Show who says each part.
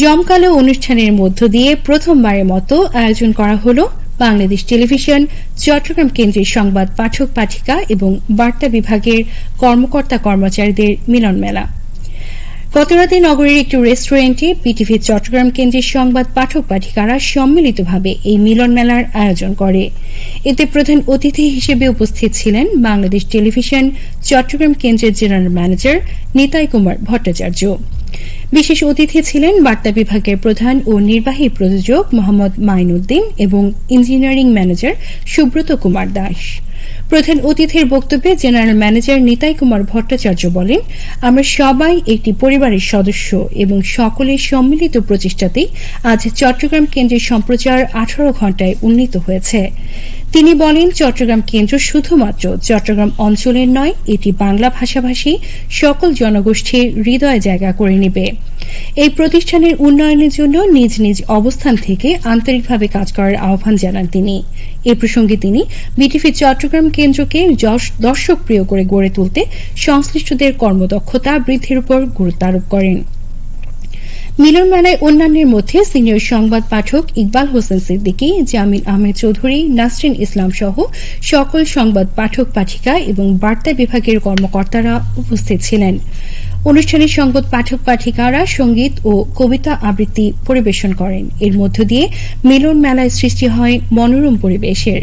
Speaker 1: জমকালো অনুষ্ঠানের মধ্য দিয়ে প্রথমবারের মতো আয়োজন করা হলো বাংলাদেশ টেলিভিশন, চট্টগ্রাম কেন্দ্রের সংবাদ পাঠক পাঠিকা এবং বার্তা বিভাগের কর্মকর্তা কর্মচারীদের মিলন মেলা। গতরাতে নগরের একটি রেস্টুরেন্টে পিটিভি চট্টগ্রাম কেন্দ্রের সংবাদ পাঠক পাঠিকারা সম্মিলিতভাবে এই মিলন মেলার আয়োজন করে। এতে প্রধান অতিথি হিসেবে উপস্থিত ছিলেন বাংলাদেশ টেলিভিশন, চট্টগ্রাম কেন্দ্রের জেনারেল ম্যানেজার নিতাই কুমার ভট্টাচার্য। বিশেষ অতিথি ছিলেন বার্তা বিভাগের প্রধান ও নির্বাহী প্রযোজক মোহাম্মদ মাইনুদ্দিন এবং ইঞ্জিনিয়ারিং ম্যানেজার সুব্রত কুমার দাস। প্রধান অতিথির বক্তব্যে জেনারেল ম্যানেজার নিতাই কুমার ভট্টাচার্য বলেন, আমরা সবাই একটি পরিবারের সদস্য এবং সকলের সম্মিলিত প্রচেষ্টাতেই আজ চট্টগ্রাম কেন্দ্রের সম্প্রচার আঠারো ঘণ্টায় উন্নীত হয়েছে। তিনি বলেন, চট্টগ্রাম কেন্দ্র শুধুমাত্র চট্টগ্রাম অঞ্চলের নয়, এটি বাংলা ভাষাভাষী সকল জনগোষ্ঠীর হৃদয় জায়গা করে নেবে। এই প্রতিষ্ঠানের উন্নয়নের জন্য নিজ নিজ অবস্থান থেকে আন্তরিকভাবে কাজ করার আহ্বান জানান তিনি। এ প্রসঙ্গে তিনি বিটিভি চট্টগ্রাম কেন্দ্রকে দর্শক প্রিয় করে গড়ে তুলতে সংশ্লিষ্টদের কর্মদক্ষতা বৃদ্ধির উপর গুরুত্ব আরোপ করেন। মিলন মেলায় অন্যান্যের মধ্যে সিনিয়র সংবাদ পাঠক ইকবাল হোসেন সিদ্দিকী, জামিল আহমেদ চৌধুরী, নাসরিন ইসলাম সহ সকল সংবাদ পাঠক পাঠিকা এবং বার্তা বিভাগের কর্মকর্তারা উপস্থিত ছিলেন। অনুষ্ঠানে সংবাদ পাঠক পাঠিকারা সংগীত ও কবিতা আবৃত্তি পরিবেশন করেন। এর মধ্য দিয়ে মিলন মেলায় সৃষ্টি হয় মনোরম পরিবেশের।